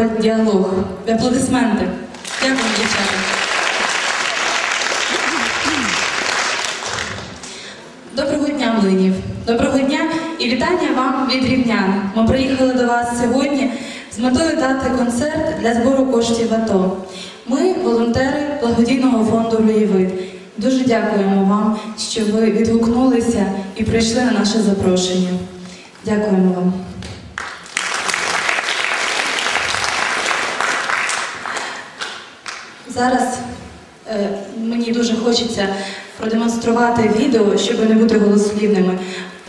ансамбль Діалог. Аплодисменти. Дякую, дівчата. Доброго дня, млинів! Доброго дня і вітання вам від рівнян. Ми приїхали до вас сьогодні з метою дати концерт для збору коштів АТО. Ми волонтери благодійного фонду Руєвид. Дуже дякуємо вам, що ви відгукнулися і прийшли на наше запрошення. Дякуємо вам. Зараз е, мені дуже хочеться продемонструвати відео, щоб не бути голослівними,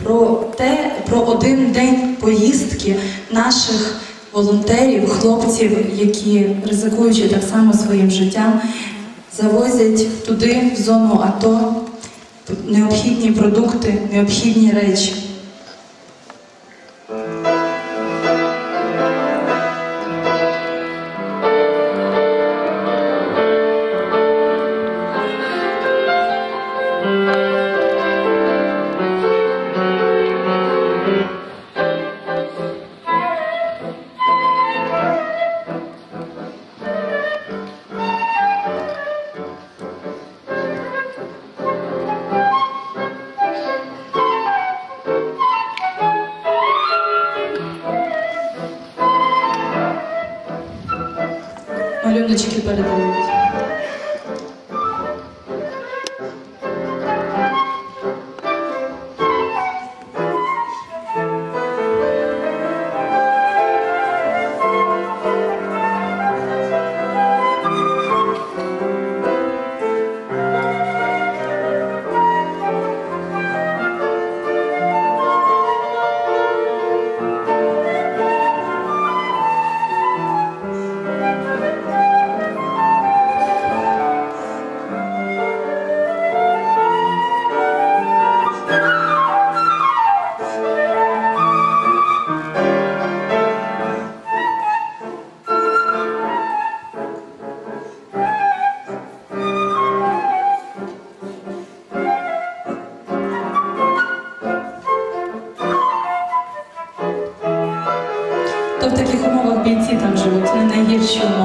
про те, про один день поїздки наших волонтерів, хлопців, які ризикуючи так само своїм життям, завозять туди, в зону АТО, необхідні продукти, необхідні речі. Малюночки не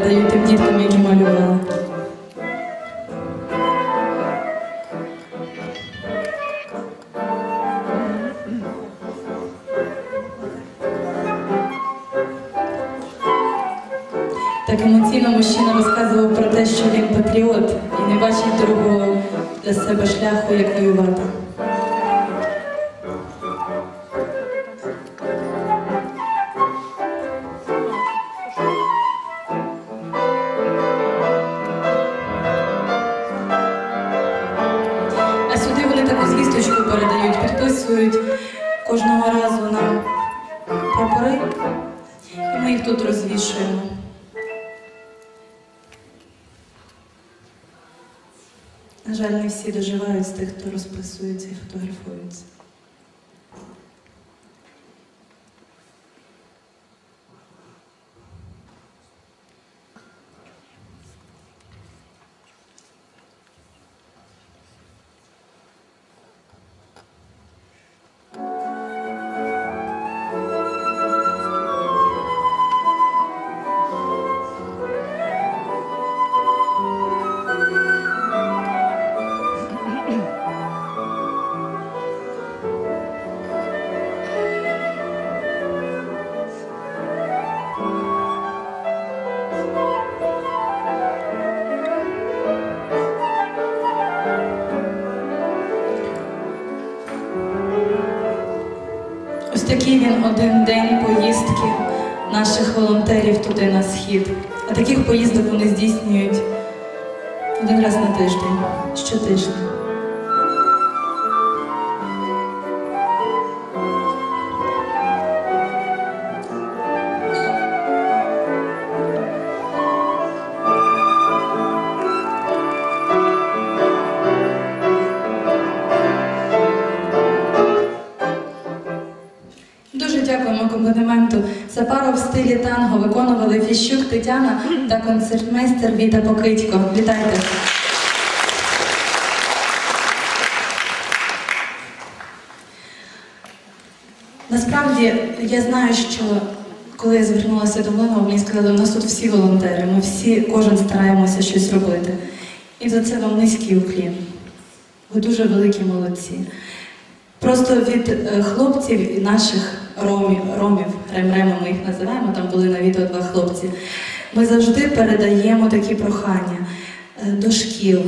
передають тим діткам, які малювали. На жаль, не всі доживають з тих, хто розписується і фотографується. Наших волонтерів туди на схід. А таких поїздок вони здійснюють один раз на тиждень, щотижня. Стилі танго виконували Фіщук Тетяна та концертмейстер Віта Покитько. Вітайте! Насправді я знаю, що коли я звернулася до Млинова, мені сказали, у нас тут всі волонтери, ми всі, кожен стараємося щось робити. І за це вам низький уклін. Ви дуже великі молодці. Просто від е, хлопців і наших ромів, ромів, ремреми ми їх називаємо, там були на відео два хлопці. Ми завжди передаємо такі прохання е, до шкіл.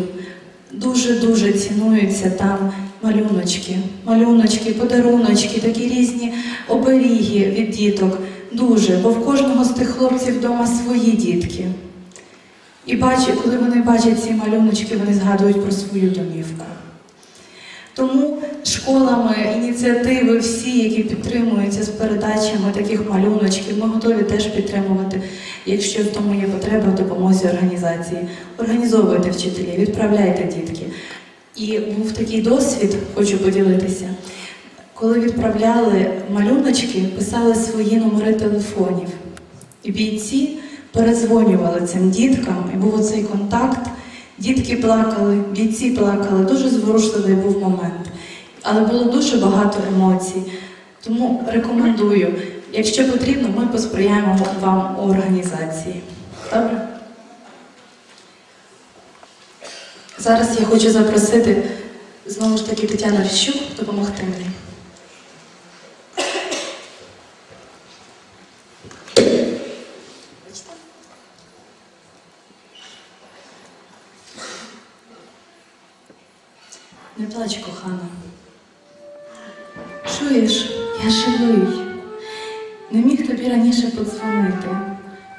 Дуже-дуже цінуються там малюночки, малюночки, подаруночки, такі різні оберіги від діток. Дуже, бо в кожного з тих хлопців вдома свої дітки. І бачу, коли вони бачать ці малюночки, вони згадують про свою домівку. Тому школами, ініціативи, всі, які підтримуються з передачами таких малюночків, ми готові теж підтримувати, якщо в тому є потреба допомозі організації. Організовуйте вчителі, відправляйте дітки. І був такий досвід, хочу поділитися. Коли відправляли малюночки, писали свої номери телефонів. І бійці передзвонювали цим діткам, і був оцей контакт. Дітки плакали, бійці плакали, дуже зворушливий був момент. Але було дуже багато емоцій. Тому рекомендую, якщо потрібно, ми посприяємо вам у організації. Добре? Зараз я хочу запросити знову ж таки Тетяну Віщук допомогти мені. Не плач, кохана. Чуєш, я живий. Не міг тобі раніше подзвонити.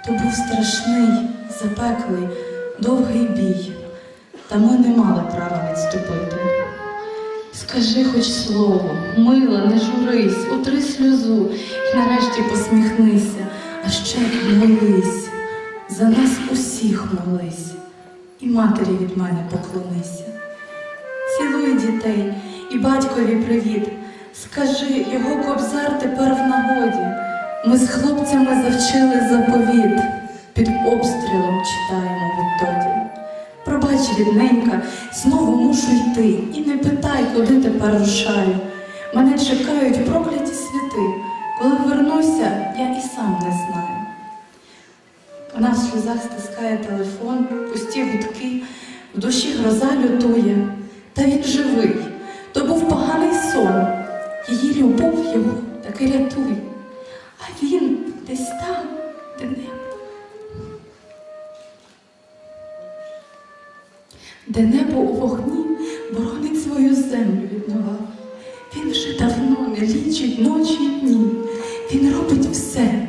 То був страшний, запеклий, довгий бій, та ми не мали права відступити. Скажи хоч слово, мила, не журись, утри сльозу і нарешті посміхнися, а ще молись, за нас усіх молись, і матері від мене поклонися. Цілуй дітей і батькові привіт. Скажи, його кобзар тепер в нагоді. Ми з хлопцями завчили заповіт, під обстрілом читаємо відтоді. Пробач, рідненька, знову мушу йти, і не питай, куди тепер рушаю. Мене чекають прокляті світи. Коли вернуся, я і сам не знаю. Вона в сльозах стискає телефон, пусті гудки, в душі гроза лютує. Та він живий, то був поганий сон. Її любов його таки рятує. А він десь там, де небо. Де небо у вогні боронить свою землю від нова. Він вже давно не лічить ночі й дні. Він робить все,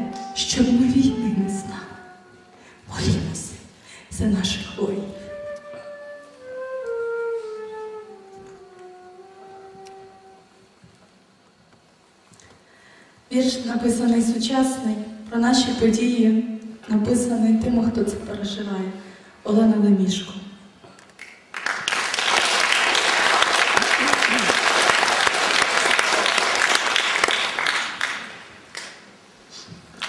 наші події, написаний тим, хто це переживає. Олена Лемішко.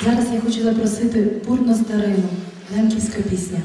Зараз я хочу запросити бурно старину, лемківська пісня.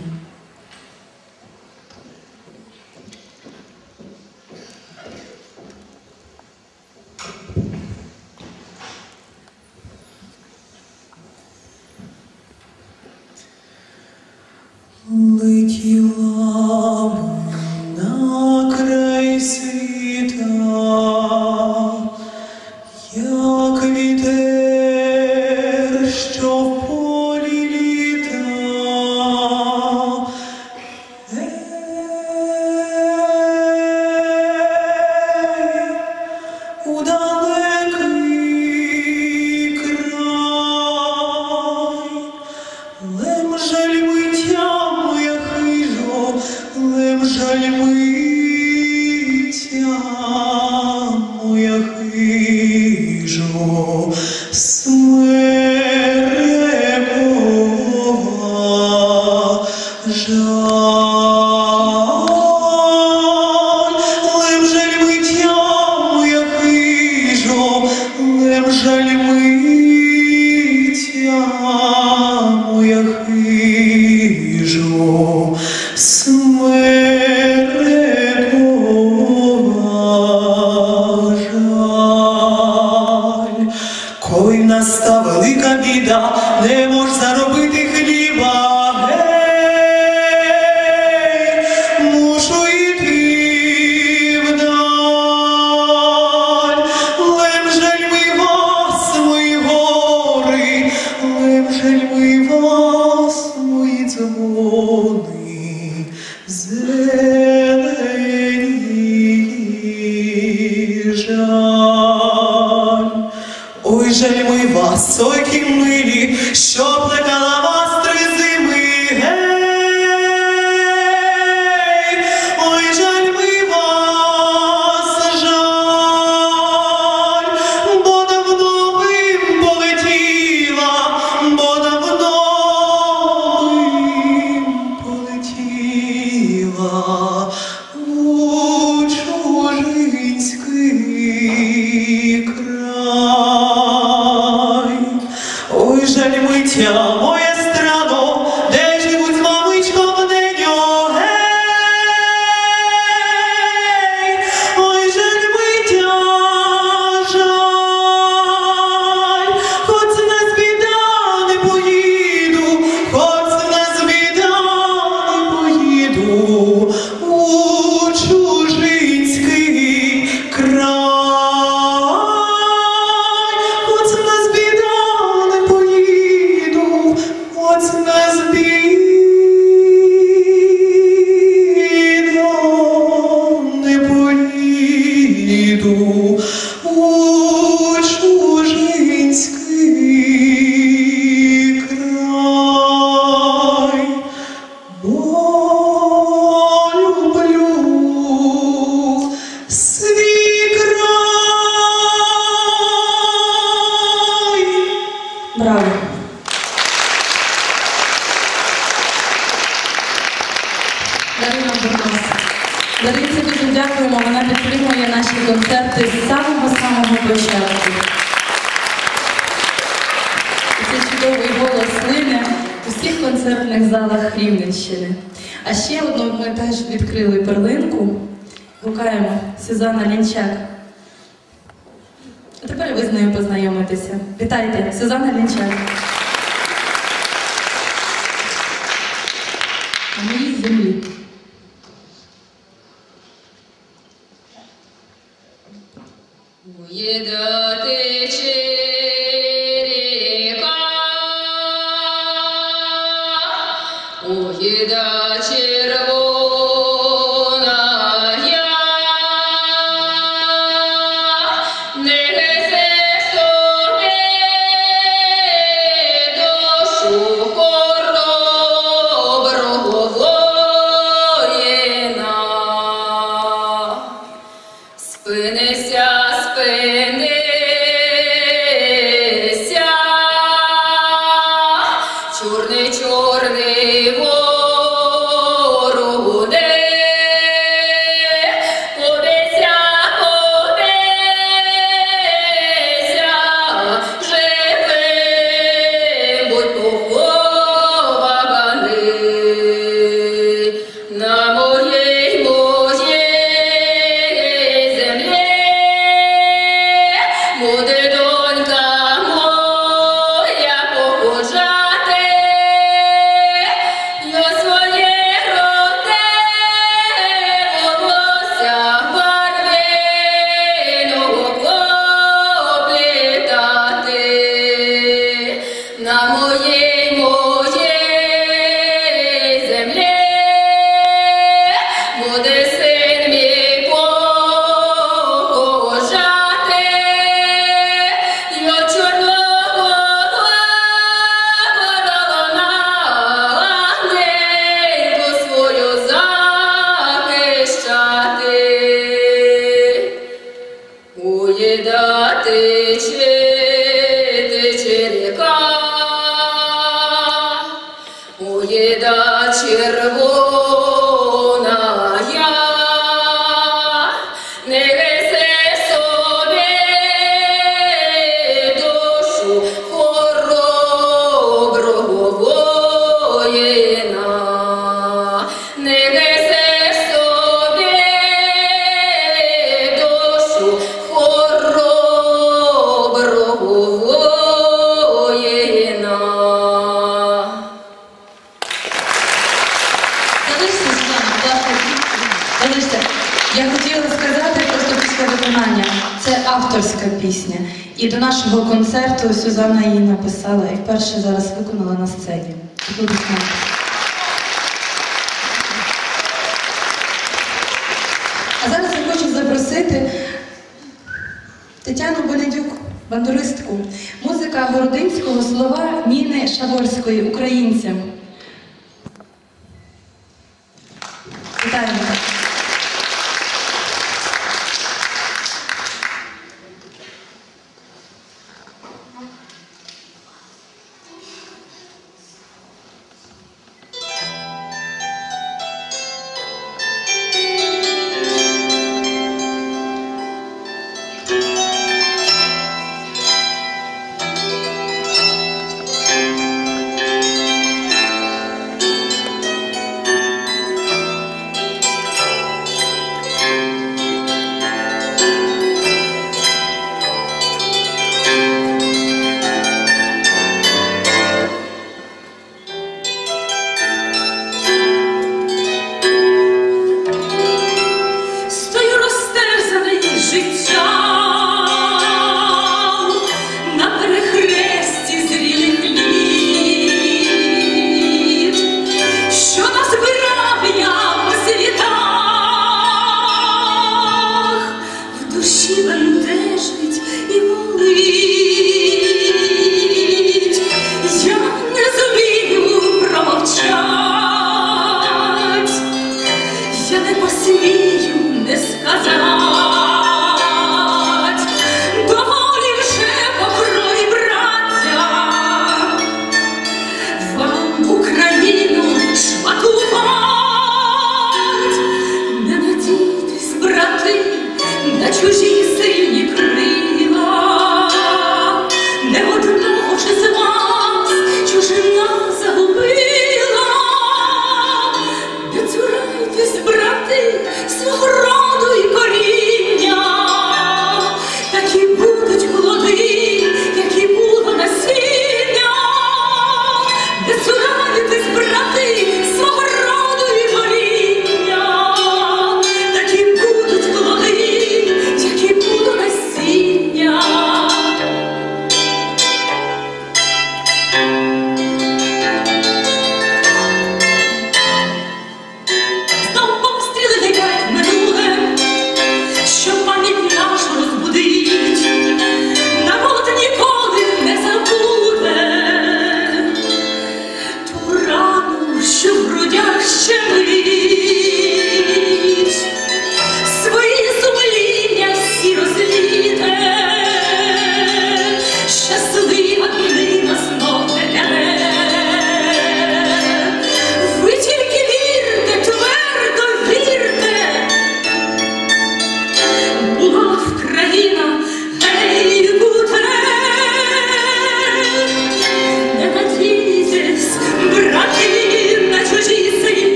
жаль, ой, жаль ми вас, ой, які милі, що плакали. вона підтримує наші концерти з самого-самого початку. І Це чудовий голос Лини у всіх концертних залах Рівненщини. А ще одну ми теж відкрили перлинку, гукаємо Сюзанна Лінчак. А тепер ви з нею познайомитеся. Вітайте, Сюзанна Лінчак. Oh. І до нашого концерту Сюзанна її написала і вперше зараз виконала на сцені. А зараз я хочу запросити Тетяну Бенедюк, бандуристку, музика Городинського слова Ніни Шаворської, українцям.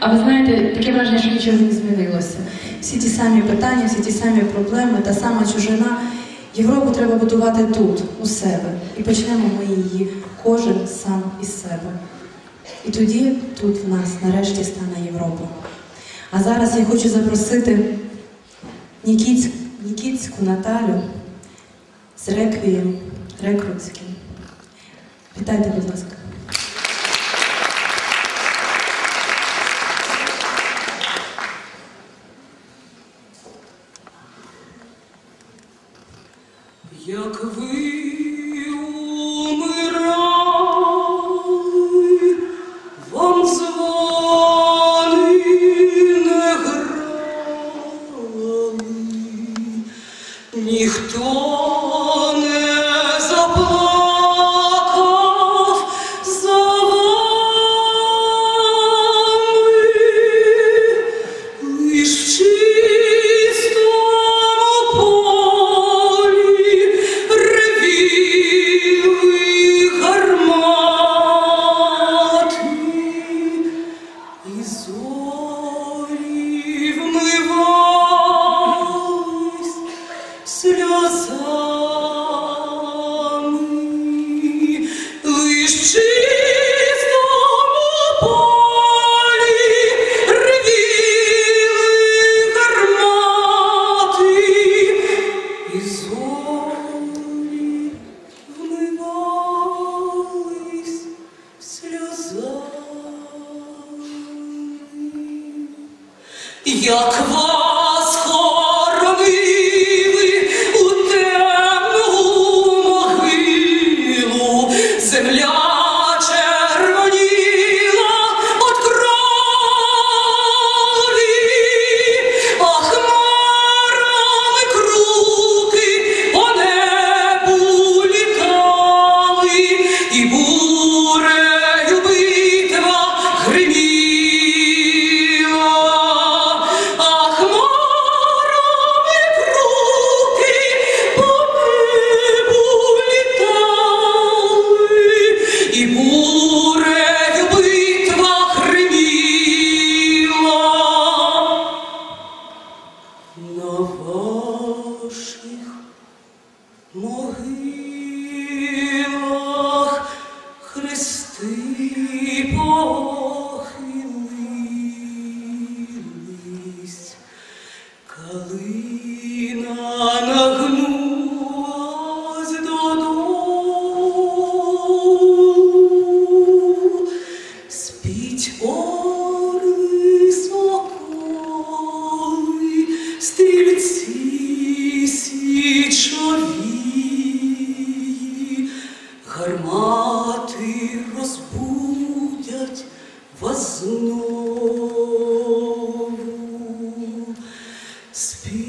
А ви знаєте, таке враження, що нічого не змінилося. Всі ті самі питання, всі ті самі проблеми, та сама чужина. Європу треба будувати тут, у себе. І почнемо ми її, кожен сам із себе. І тоді тут в нас нарешті стане Європа. А зараз я хочу запросити Нікіць, Нікіцьку Наталю з реквієм Рекрутським. Вітайте, будь ласка. Speak.